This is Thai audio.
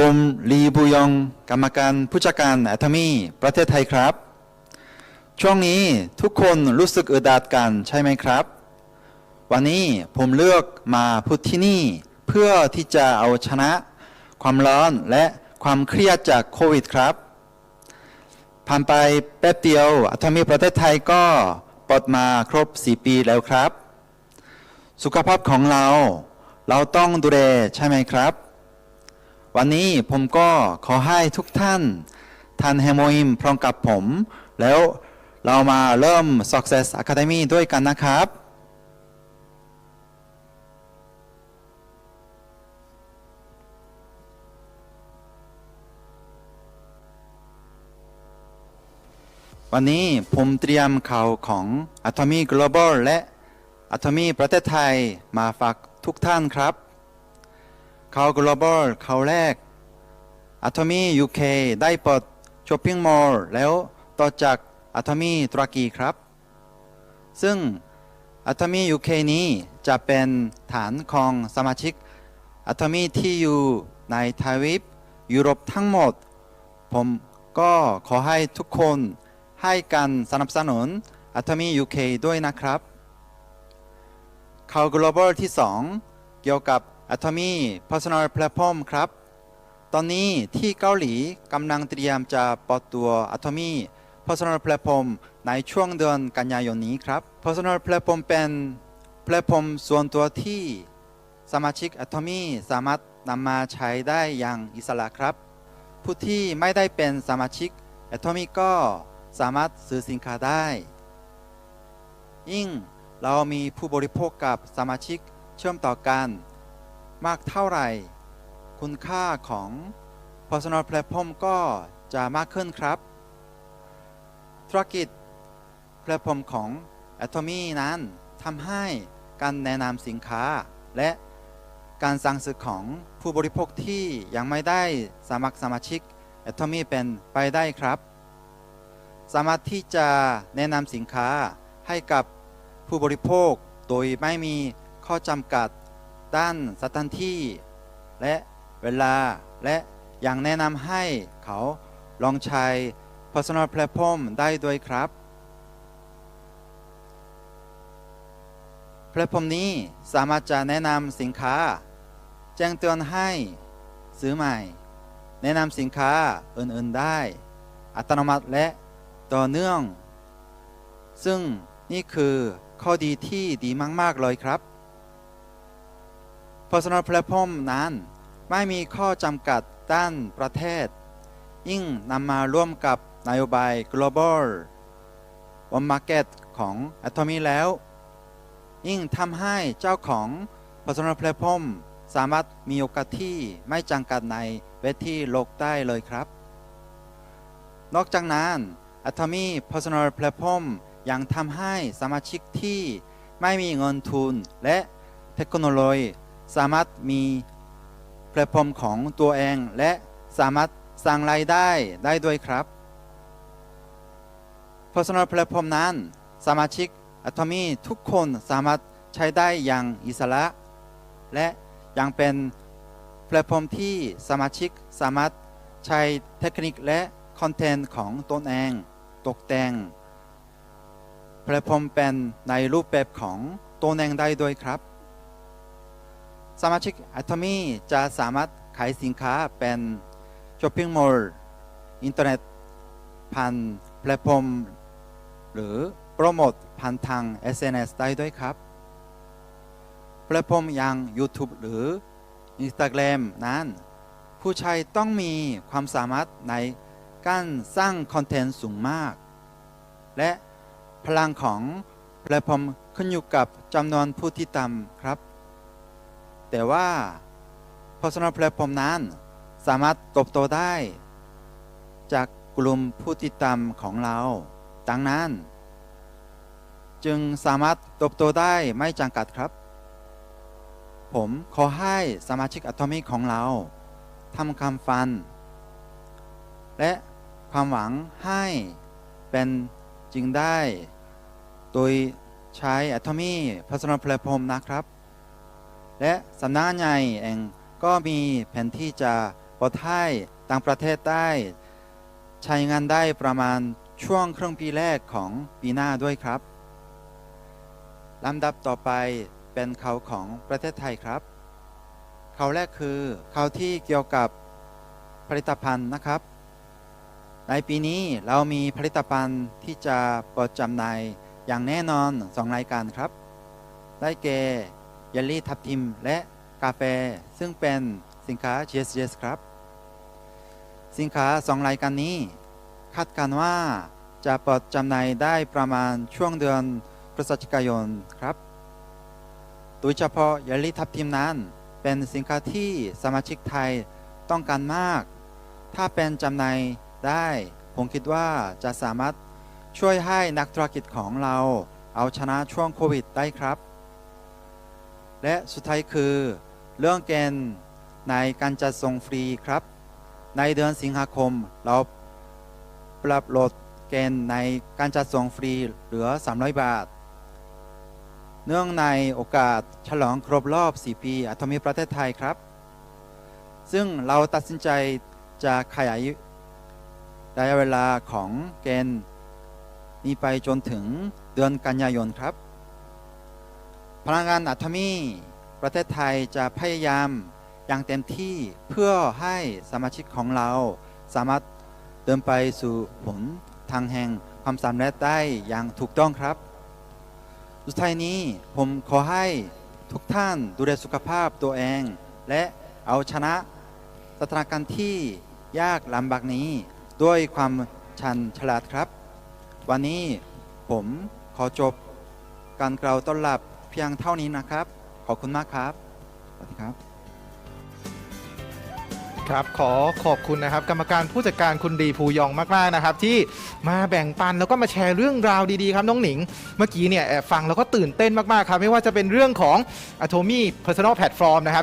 ผมลีบุยอง กรรมการผู้จัดการแอทมีประเทศไทยครับ ช่วงนี้ทุกคนรู้สึกอึดอัดกันใช่ไหมครับ วันนี้ผมเลือกมาพูดที่นี่ เพื่อที่จะเอาชนะ ความร้อนและความเครียดจากโควิดครับ ผ่านไปแป๊บเดียวอัทมีประเทศไทยก็ปิดมาครบ 4 ปีแล้วครับ สุขภาพของเรา เราต้องดูแลใช่ไหมครับ วันนี้ผมก็ขอให้ทุกท่านทานเฮโมอิมพร้อมกับผม แล้วเรามาเริ่ม Success Academy ด้วยกันนะครับวันนี้ผมเตรียมข่าวของ Atomy Global และ Atomy ประเทศไทยมาฝากทุกท่านครับ ข่า global เข่าแรก Atomy UK ได้เปิดช้อปปิ้งมอลล์แล้วต่อจาก Atomy ตุรกีครับซึ่ง Atomy UK นี้จะเป็นฐานของสมาชิก Atomy ที่อยู่ในทวีปยุโรปทั้งหมด ผมก็ขอให้ทุกคนให้การสนับสนุน Atomy UK ด้วยนะครับข่าว global ที่ 2 เกี่ยวกับ Atomy Personal Platform ครับ ตอนนี้ที่เกาหลีกำลังเตรียมจะเปิดตัว Atomy Personal Platform ในช่วงเดือนกันยายนนี้ครับ Personal Platform เป็นแพลตฟอร์มส่วนตัวที่สมาชิก Atomy สามารถนำมาใช้ได้อย่างอิสระครับ ผู้ที่ไม่ได้เป็นสมาชิก Atomy ก็สามารถซื้อสินค้าได้ ยิ่งเรามีผู้บริโภคกับสมาชิกเชื่อมต่อกัน มากเท่าไหร่ คุณค่าของ Personal Platform ก็จะมากขึ้นครับ ธุรกิจแพลตฟอร์มของ Atomy นั้นทำให้การแนะนำสินค้า และการสั่งซื้อของผู้บริโภคที่ยังไม่ได้สมัครสมาชิก Atomy เป็นไปได้ครับ สามารถที่จะแนะนำสินค้าให้กับผู้บริโภคโดยไม่มีข้อจำกัด ด้านสถานที่ และเวลาและยังแนะนำให้เขาลองใช้ Personal Platform ได้ด้วยครับ แพลตฟอร์มนี้สามารถจะแนะนำสินค้า แจ้งเตือนให้ซื้อใหม่ แนะนำสินค้าอื่นๆได้ อัตโนมัติและต่อเนื่อง ซึ่งนี่คือข้อดีที่ดีมาก ๆ เลยครับ Personal Platform นั้น ไม่มีข้อจำกัดด้านประเทศ ยิ่งนำมาร่วมกับนโยบาย Global One Market ของ Atomy แล้ว ยิ่งทำให้เจ้าของ Personal Platform สามารถมีโอกาสที่ไม่จำกัดในเวทีโลกได้เลยครับ นอกจากนั้น Atomy Personal Platform ยังทำให้สมาชิกที่ไม่มีเงินทุนและเทคโนโลยี สามารถมีแพลตฟอร์มของตัวเอง และสามารถสร้างรายได้ได้ด้วยครับ Personal Platform นั้น สมาชิก Atomy ทุกคนสามารถใช้ได้อย่างอิสระ และยังเป็นแพลตฟอร์มที่สมาชิกสามารถใช้เทคนิคและคอนเทนต์ของตนเอง ตกแต่งแพลตฟอร์มเป็นในรูปแบบของตนเองได้ด้วยครับ สมาชิก Atomy จะสามารถขายสินค้าเป็นช้อปปิ้งมอลล์อินเทอร์เน็ตผ่านแพลตฟอร์มหรือโปรโมทผ่านทาง SNS ได้ด้วยครับ แพลตฟอร์มอย่าง YouTube หรือ Instagram นั้น ผู้ใช้ต้องมีความสามารถในการสร้างคอนเทนต์สูงมาก และพลังของแพลตฟอร์มขึ้นอยู่กับจำนวนผู้ที่ตามครับ แต่ว่า Personal Platform นั้น สามารถเตบโตได้ จากกลุ่มผู้ติดตามของเรา ดังนั้น จึงสามารถเตบโตได้ไม่จำกัดครับ ผมขอให้สมาชิกอะตอมิกของเราทำคำฟัน และความหวังให้เป็นจริงได้ โดยใช้ Atomy Personal Platform นะครับ และสำนักงานใหญ่เองก็มีแผนที่จะเปิลอดภัยต่างประเทศได้ ใช้งานได้ประมาณช่วงครึ่งปีแรกของปีหน้าด้วยครับลำดับต่อไปเป็นเขาของประเทศไทยครับ เขาแรกคือเขาที่เกี่ยวกับผลิตภัณฑ์นะครับ ในปีนี้เรามีผลิตภัณฑ์ที่จะเปิดจำหน่ายอย่างแน่นอนสองรายการครับ ได้แก่ เยลลี่ทับทิม และกาแฟ ซึ่งเป็นสินค้า GSGS ครับ สินค้าสองรายการนี้ คาดการว่าจะเปิดจำหน่ายได้ประมาณช่วงเดือนพฤศจิกายนครับโดยเฉพาะเยลลี่ทับทิมนั้น เป็นสินค้าที่สมาชิกไทยต้องการมาก ถ้าเป็นจำหน่ายได้ ผมคิดว่าจะสามารถช่วยให้นักธุรกิจของเราเอาชนะช่วงโควิดได้ครับ และสุดท้ายคือ เรื่องเกณฑ์ในการจัดส่งฟรีครับ ในเดือนสิงหาคมเราปรับลดเกณฑ์ในการจัดส่งฟรีเหลือ 300 บาท เนื่องในโอกาสฉลองครบรอบ 4 ปีอัตมิประเทศไทยครับ ซึ่งเราตัดสินใจจะขยายระยะเวลาของเกณฑ์นี้ไปจนถึงเดือนกันยายนครับ พลังงานอัตมีประเทศไทยจะพยายามอย่างเต็มที่เพื่อให้สมาชิกของเราสามารถเดินไปสู่ผลทางแห่งความสำเร็จได้อย่างถูกต้องครับ สุดท้ายนี้ผมขอให้ทุกท่านดูแลสุขภาพตัวเอง และเอาชนะสถานการณ์ที่ยากลำบากนี้ด้วยความชันฉลาดครับ วันนี้ผมขอจบการกล่าวต้อนรับ พียงเท่านี้นะครับ ขอบคุณมากครับ สวัสดีครับ ครับขอขอบคุณนะครับ กรรมการผู้จัดการคุณดีภูยองมากๆนะครับ ที่มาแบ่งปันแล้วก็มาแชร์เรื่องราวดีๆครับน้องหนิง เมื่อกี้เนี่ยแอบฟังแล้วก็ตื่นเต้นมากๆครับ ไม่ว่าจะเป็นเรื่องของ Atomy Personal Platform นะครับ